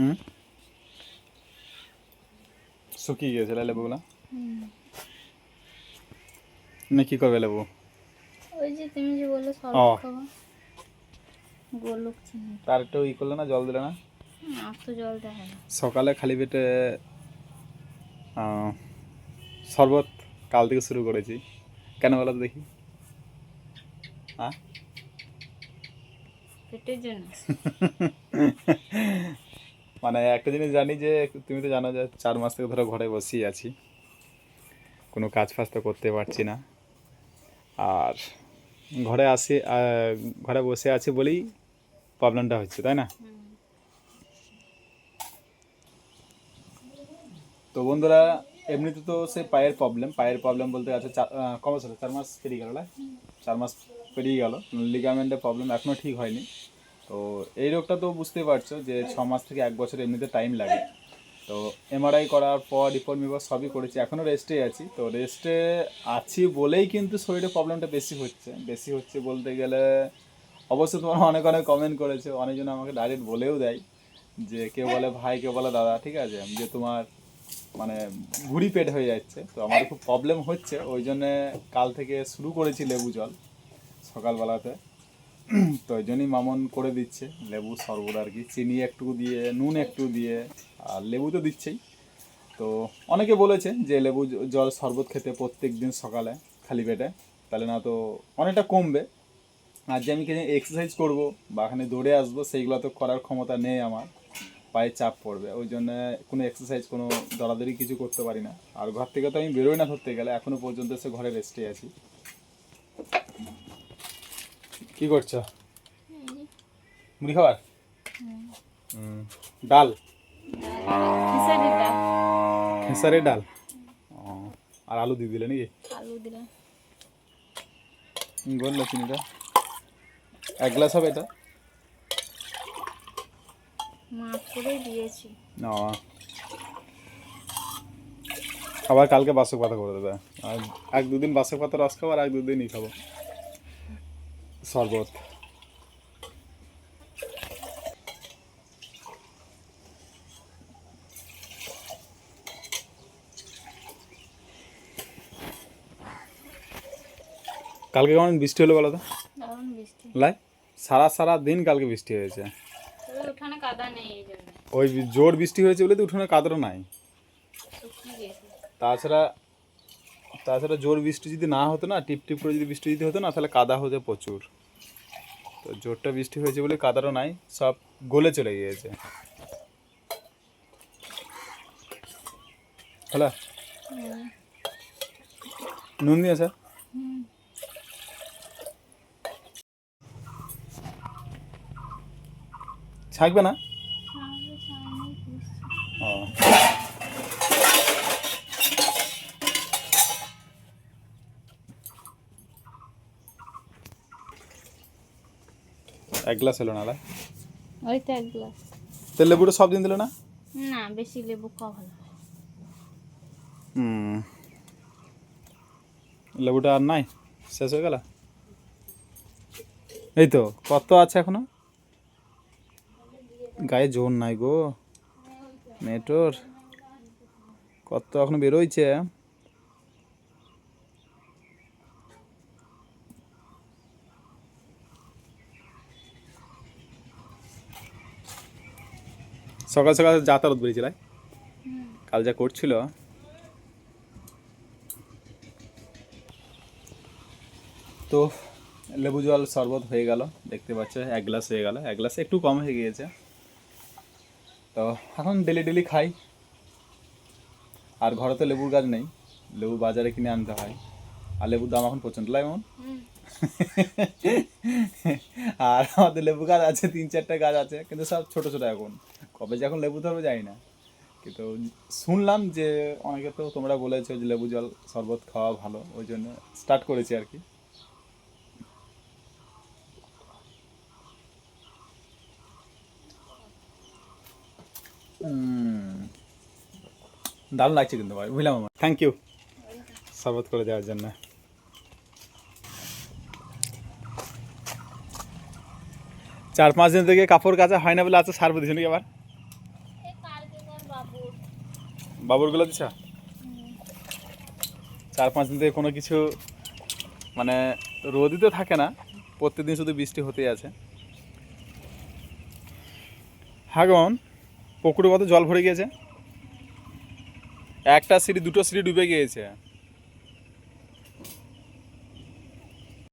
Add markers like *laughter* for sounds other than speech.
হুম? শুকিয়ে গিয়েছে রে লেবুগুলো? না কি করবে লেবু? ওই যে তুমি যে বললে। খাব গোলক চিনি। তার একটু ই করলে না জল দিলে না? আর তো জল দেয় না। সকালে খালি পেটে শরবত কাল থেকে শুরু করেছি। কেন বলো তো দেখি। হ্যাঁ পেটের জন্য। *laughs* মানে একটা জিনিস জানি যে তুমি তো জানো যে চার মাস থেকে ধরো ঘরে বসেই আছি। কোনো কাজ ফাজ তো করতে পারছি না। আর ঘরে আসি ঘরে বসে আছি বলেই প্রবলেমটা হচ্ছে তাই না? তো বন্ধুরা এমনিতে তো সে পায়ের প্রবলেম পায়ের প্রবলেম বলতে আছে চার আহ, ক চার মাস পেরিয়ে গেল চার মাস পেরিয়ে গেল। লিগামেন্টের প্রবলেম এখনও ঠিক হয়নি। তো এই রোগটা তো বুঝতেই পারছ যে ছ মাস থেকে এক বছর এমনিতে টাইম লাগে। তো এমআরআই করার পর রিপোর্ট মিপোর্ট সবই করেছি। এখনও রেস্টে আছি। তো রেস্টে আছি বলেই কিন্তু শরীরে প্রবলেমটা বেশি হচ্ছে। বেশি হচ্ছে বলতে গেলে, অবশ্য তোমার অনেক অনেক কমেন্ট করেছে। অনেকজন আমাকে ডাইরেক্ট বলেও দেয় যে, কেউ বলে, ভাই, কেউ বলে, দাদা, ঠিক আছে? যে তোমার মানে ভুড়ি পেট হয়ে যাচ্ছে। তো আমার খুব প্রবলেম হচ্ছে। ওই জন্যে কাল থেকে শুরু করেছি লেবু জল সকালবেলাতে। *clears throat* তো ওই জন্যই মামন করে দিচ্ছে। লেবু শরবত আর কি, চিনি একটু দিয়ে, নুন একটু দিয়ে, আর লেবু তো দিচ্ছেই। তো অনেকে বলেছে যে লেবু জল শরবত খেতে প্রত্যেক দিন সকালে খালি পেটে, তাহলে না তো অনেকটা কমবে। আর যে আমি কিছু এক্সারসাইজ করব বা এখানে দৌড়ে আসব, সেইগুলো তো করার ক্ষমতা নেই আমার। পায়ে চাপ পড়বে, ওই জন্য কোনো এক্সারসাইজ কোনো দৌড়াদৌড়ি কিছু করতে পারি না। আর ঘর থেকে তো আমি বেরোই না ধরতে গেলে এখনও পর্যন্ত সে ঘরে রেস্টে আছি। কি করছ? মুড়ি খাবার? ডাল? খিচুড়ি ডাল। খেসারের ডাল? ও, আর আলু দিয়ে দিলে নাকি? আলু দিলাম। বলল চিনিটা। এক গ্লাস হবে এটা? মাছ করে দিয়েছি। না। আবার কালকে বাসক পাতা করে দেবে। আর এক দুদিন বাসক পাতা রস খাব আর এক দুদিনই খাব। শরবত। কালকে কেমন বৃষ্টি হলো বলো তো? লাই সারা সারা দিন কালকে বৃষ্টি হয়েছে। ওই জোর বৃষ্টি হয়েছে বলে তো উঠোনে কাদর নাই। তাছাড়া তাছাড়া জোর বৃষ্টি যদি না হতো না টিপ টিপ করে যদি বৃষ্টি যদি হতো না তাহলে কাদা হতো প্রচুর। তো জোরটা বৃষ্টি হয়েছে বলে কাদারও নাই সব গলে চলে গিয়েছে। হ্যালো। নুন দিয়ে স্যার থাকবে ছাকবে না? এক গ্লাস হলো না ওই তো এক গ্লাস। তেল লেবুটা সব দিন দিল না? না বেশি লেবু ভালো হয়। হুম। লেবুটা আর নাই? শেষ হয়ে গেল? এই তো কত আছে এখনও? গায়ে জোর নাই গো। মেটোর কত এখনও বেরোইছে? সকাল সকাল যাতায়াত বেরিয়েছিল কাল যা করছিল। তো লেবু জল শরবত হয়ে গেল দেখতে পাচ্ছ এক গ্লাস হয়ে গেল এক গ্লাসে একটু কম হয়ে গিয়েছে। তো এখন ডেলি ডেলি খাই। আর ঘরে তো লেবুর গাছ নেই লেবু বাজারে কিনে আনতে হয়। আর লেবুর দাম এখন প্রচণ্ড লাই এমন? *laughs* আর আমাদের লেবু গাছ আছে তিন চারটা গাছ আছে কিন্তু সব ছোট ছোট এখন। কবে যে এখন লেবু ধরবে যাই না। কিন্তু শুনলাম যে অনেকে তো তোমরা বলেছ যে লেবু জল শরবত খাওয়া ভালো, ওই জন্য স্টার্ট করেছি আর কি। দারুণ লাগছে কিন্তু ভাই, বুঝলাম আমার। থ্যাংক ইউ শরবত করে দেওয়ার জন্য। চার পাঁচ দিন থেকে কাপড় কাচা হয় না বলে আছে সার নাকি আবার। বাবুরগুলো দিছা? চার পাঁচ দিন থেকে কোনো কিছু মানে রোদই তো থাকে না, প্রত্যেকদিন শুধু বৃষ্টি হতেই আছে। হাগন পুকুরে কত জল ভরে গিয়েছে। একটা সিঁড়ি, দুটো সিঁড়ি ডুবে গিয়েছে।